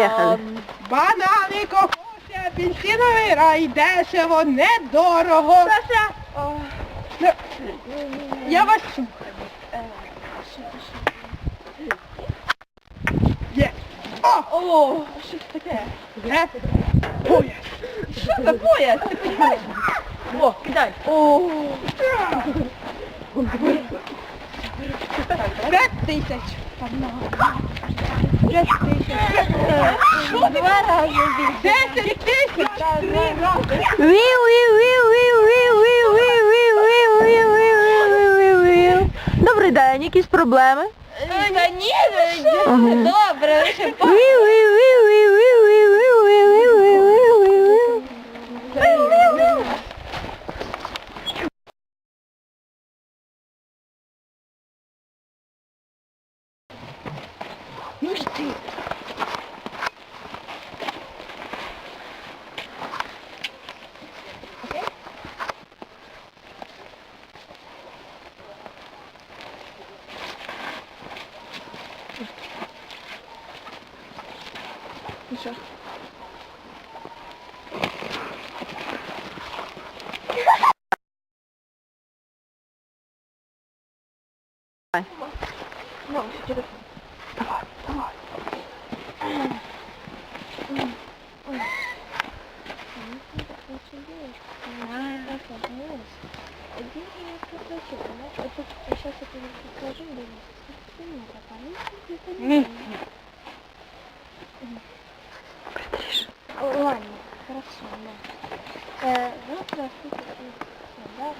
Поїхали. Банани, кокоси, апельсиновий рай, дешево, недорого. Саша! Я вас слухаю. Є. О, О, що це таке? є. Пояс. Що за пояс? Ти розумієш? О, кидай. О, П'ять тисяч. Ти? Два рази. Десять тисяч. Три рази. Вів-вів-вів-вів-вів-вів-вів-вів-вів-вів-вів-вів. Добрий день, якісь проблеми? Та ні, добре, лише Вів-вів-вів-вів-вів-вів-вів-вів-вів-вів. よいしょ。Давай. Мам, сейчас. Давай. Ладно, хорошо, да. Э, завтра все-таки, да,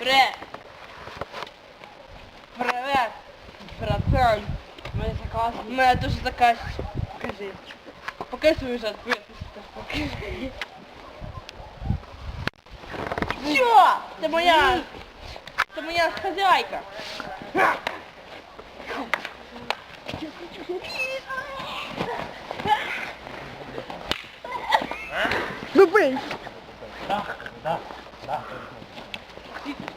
pré, привет, братан, моя заказ, моя дуже заказчик, покажи, покажи свою ответность, покажи. Все, ты моя, ты моя хозяйка. Зубы! Да, да, да. 你